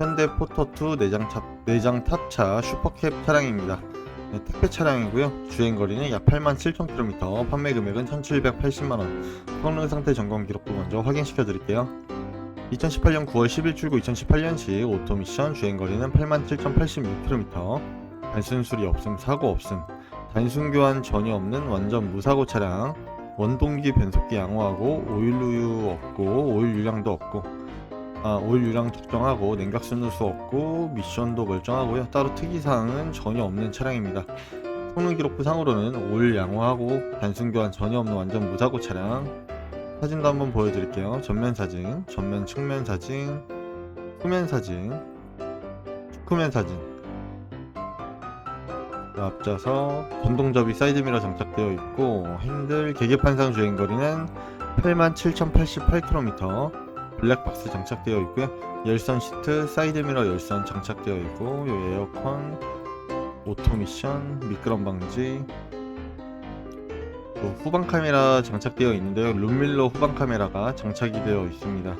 현대 포터2 내장, 탑, 내장 탑차 슈퍼캡 차량입니다. 네, 택배 차량이고요. 주행 거리는 약 87,000km, 판매 금액은 1,780만 원. 성능 상태 점검 기록부 먼저 확인시켜 드릴게요. 2018년 9월 10일 출고 2018년식 오토 미션 주행 거리는 87,086km. 단순 수리 없음, 사고 없음. 단순 교환 전혀 없는 완전 무사고 차량. 원동기 변속기 양호하고 오일 우유 없고 오일 유량도 없고 아, 오일 유량 적정하고 냉각 순누수 없고 미션도 멀쩡하고요. 따로 특이사항은 전혀 없는 차량입니다. 성능 기록부 상으로는 오일 양호하고 단순 교환 전혀 없는 완전 무사고 차량. 사진도 한번 보여드릴게요. 전면 사진, 전면 측면 사진, 후면 사진, 후면 사진. 그 앞좌석, 전동접이 사이드미러 장착되어 있고 핸들 계기판상 주행거리는 87,088km. 블랙박스 장착되어 있고요. 열선 시트, 사이드미러 열선 장착되어 있고 요 에어컨, 오토 미션, 미끄럼 방지. 또 후방 카메라 장착되어 있는데요. 룸밀러 후방 카메라가 장착이 되어 있습니다.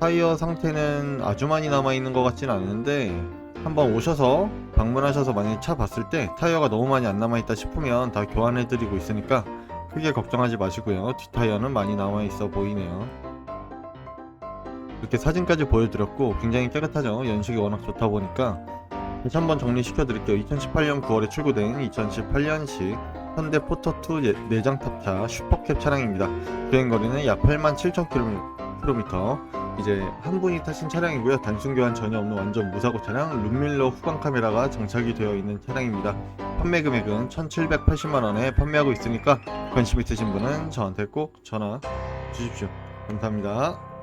타이어 상태는 아주 많이 남아 있는 것 같진 않은데 한번 오셔서 방문하셔서 만약에 차 봤을 때 타이어가 너무 많이 안 남아 있다 싶으면 다 교환해 드리고 있으니까 크게 걱정하지 마시고요. 뒷타이어는 많이 남아 있어 보이네요. 이렇게 사진까지 보여드렸고 굉장히 깨끗하죠. 연식이 워낙 좋다 보니까. 다시 한번 정리시켜 드릴게요. 2018년 9월에 출고된 2018년식 현대 포터2 내장 탑차 슈퍼캡 차량입니다. 주행거리는 약 87,000km 이제 한 분이 타신 차량이고요. 단순 교환 전혀 없는 완전 무사고 차량. 룸밀러 후방 카메라가 장착이 되어 있는 차량입니다. 판매 금액은 1,780만 원에 판매하고 있으니까 관심 있으신 분은 저한테 꼭 전화 주십시오. 감사합니다